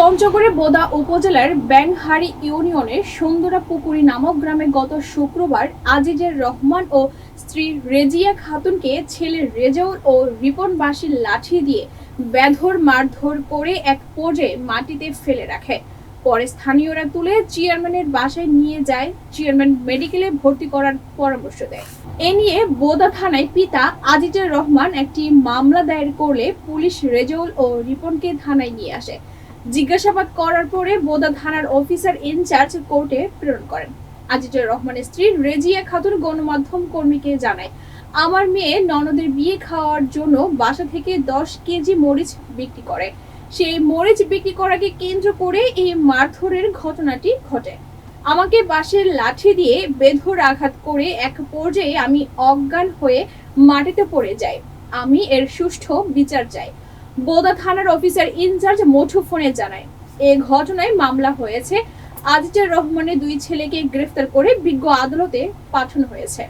পঞ্চগড়ের বোদা উপজেলার ব্যাংহারি ইউনিয়নের সুন্দরা পুকুরি নামক গ্রামে গত শুক্রবার আজিজের রহমান ও স্ত্রী রেজিয়া খাতুনকে ছেলে রেজাউল ও রিপন বাসির লাঠি দিয়ে বেধর মারধর করে এক পর্যায়ে মাটিতে ফেলে রাখে। পরে স্থানীয়রা তুলে চেয়ারম্যানের বাসায় নিয়ে যায়। চেয়ারম্যান মেডিকেলে ভর্তি করার পরামর্শ দেয়। এ নিয়ে বোদা থানায় পিতা আজিজের রহমান একটি মামলা দায়ের করলে পুলিশ রেজাউল ও রিপনকে থানায় নিয়ে আসে। জিজ্ঞাসাবাদ করার পরে বোদা থানার অফিসার ইনচার্জ কোর্টে প্রেরণ করেন। আজিজুর রহমানের স্ত্রী রেজিয়া খাতুন গণমাধ্যম কর্মীকে জানায়, আমার মেয়ে ননদের বিয়ে খাওয়ার জন্য বাসা থেকে দশ কেজি মরিচ বিক্রি করে। সেই মরিচ বিক্রি করাকে কেন্দ্র করে এই মারধরের ঘটনাটি ঘটে। আমাকে বাঁশের লাঠি দিয়ে বেধর আঘাত করে এক পর্যায়ে আমি অজ্ঞান হয়ে মাটিতে পড়ে যাই। আমি এর সুষ্ঠু বিচার চাই। বোদা থানার অফিসার ইনচার্জ মুঠোফোনে জানায়, এ ঘটনায় মামলা হয়েছে। আজিজুর রহমানের দুই ছেলেকে গ্রেফতার করে বিজ্ঞ আদালতে পাঠানো হয়েছে।